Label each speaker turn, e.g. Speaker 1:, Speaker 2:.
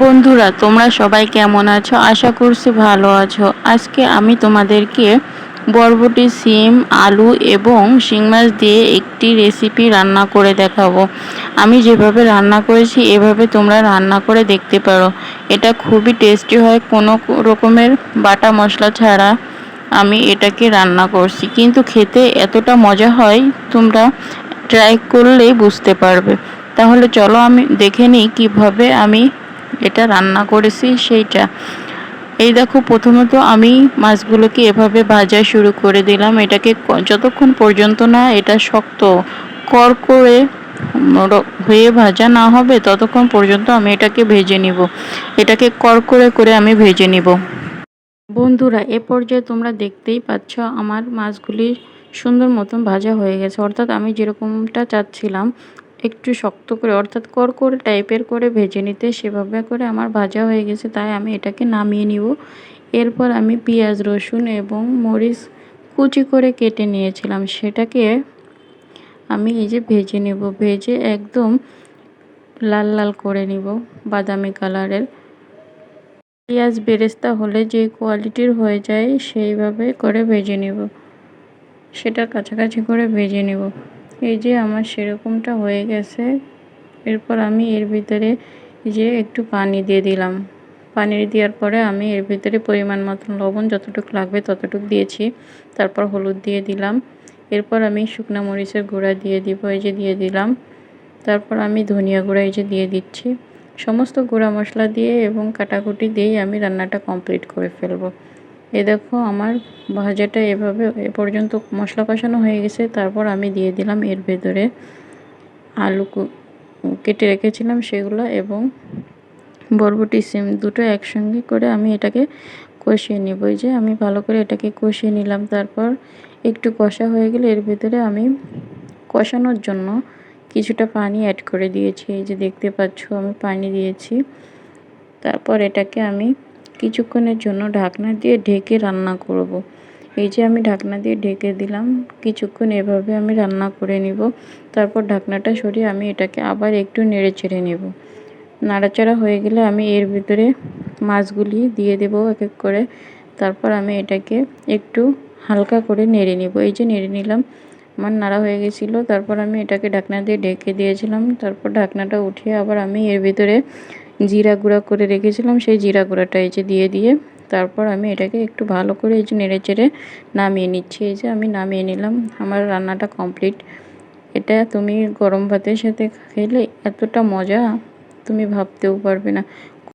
Speaker 1: বন্ধুরা, তোমরা সবাই কেমন আছো? আশা করছি ভালো আছো। আজকে আমি তোমাদেরকে বরবটি, সিম, আলু এবং শিং মাছ দিয়ে একটি রেসিপি রান্না করে দেখাবো। আমি যেভাবে রান্না করেছি, এভাবে তোমরা রান্না করে দেখতে পারো। এটা খুবই টেস্টি হয়, কোনো রকমের বাটা মশলা ছাড়া আমি এটাকে রান্না করছি। কিন্তু খেতে এতটা মজা হয়, তোমরা ট্রাই করলেই বুঝতে পারবে। তাহলে চলো আমি দেখে নিই কীভাবে আমি এটা রান্না করেছি সেইটা। এই দেখো প্রথমত আমি মাছগুলোকে এভাবে ভাজা শুরু করে দিলাম। এটাকে যতক্ষণ পর্যন্ত না এটা শক্ত কর করে হয়ে ভাজা না হবে, ততক্ষণ পর্যন্ত আমি এটাকে ভেজে নিব। এটাকে কর করে করে আমি ভেজে নিব। বন্ধুরা, এ পর্যায়ে তোমরা দেখতেই পাচ্ছ আমার মাছগুলি সুন্দর মতন ভাজা হয়ে গেছে। অর্থাৎ আমি যেরকমটা চাচ্ছিলাম একটু শক্ত করে, অর্থাৎ করকরে টাইপের করে ভেজে নিতে সেভাবে করে আমার ভাজা হয়ে গেছে, তাই আমি এটাকে নামিয়ে নিব। এরপর আমি পেঁয়াজ, রসুন এবং মরিচ কুচি করে কেটে নিয়েছিলাম, সেটাকে আমি এই যে ভেজে নেব, ভেজে একদম লাল লাল করে নিব বাদামি কালারের। পেঁয়াজ বেরেস্তা হলে যে কোয়ালিটির হয়ে যায় সেইভাবে করে ভেজে নেব সেটা কাছাকাছি করে ভেজে নেব। এই যে আমার সেরকমটা হয়ে গেছে। এরপর আমি এর ভিতরে যে একটু পানি দিয়ে দিলাম। পানি দেওয়ার পরে আমি এর ভিতরে পরিমাণ মতন লবণ যতটুকু লাগবে ততটুকু দিয়েছি। তারপর হলুদ দিয়ে দিলাম। এরপর আমি শুকনো মরিচের গুঁড়া দিয়ে দিব, এই যে দিয়ে দিলাম। তারপর আমি ধনিয়া গুঁড়া, এই যে দিয়ে দিচ্ছি। সমস্ত গুঁড়া মশলা দিয়ে এবং কাটাকুটি দিয়েই আমি রান্নাটা কমপ্লিট করে ফেলব। এ দেখো, আমার ভাজাটা এভাবে এ পর্যন্ত মশলা কষানো হয়ে গেছে। তারপর আমি দিয়ে দিলাম এর ভেতরে আলু কেটে রেখেছিলাম সেগুলো এবং বরবটি, সিম দুটো একসঙ্গে করে আমি এটাকে কষিয়ে নেব। যে আমি ভালো করে এটাকে কষিয়ে নিলাম। তারপর একটু কষা হয়ে গেলে এর ভেতরে আমি কষানোর জন্য কিছুটা পানি অ্যাড করে দিয়েছি। এই যে দেখতে পাচ্ছ, আমি পানি দিয়েছি। তারপর এটাকে আমি কিছুক্ষণের জন্য ঢাকনা দিয়ে ঢেকে রান্না করব। এই যে আমি ঢাকনা দিয়ে ঢেকে দিলাম, কিছুক্ষণ এভাবে আমি রান্না করে নিব। তারপর ঢাকনাটা সরিয়ে আমি এটাকে আবার একটু নেড়ে চেড়ে নেব। নাড়াচাড়া হয়ে গেলে আমি এর ভিতরে মাছগুলি দিয়ে দেব এক এক করে। তারপর আমি এটাকে একটু হালকা করে নেড়ে নিব। এই যে নেড়ে নিলাম, আমার নাড়া হয়ে গেছিল। তারপর আমি এটাকে ঢাকনা দিয়ে ঢেকে দিয়েছিলাম। তারপর ঢাকনাটা উঠিয়ে আবার আমি এর ভিতরে জিরা গুঁড়া করে রেখেছিলাম, সেই জিরা গুঁড়াটা এই যে দিয়ে দিয়ে তারপর আমি এটাকে একটু ভালো করে এই যে নেড়ে চেড়ে নামিয়ে নিচ্ছি। এই যে আমি নামিয়ে নিলাম, আমার রান্নাটা কমপ্লিট। এটা তুমি গরম ভাতের সাথে খেলে এতটা মজা, তুমি ভাবতেও পারবে না।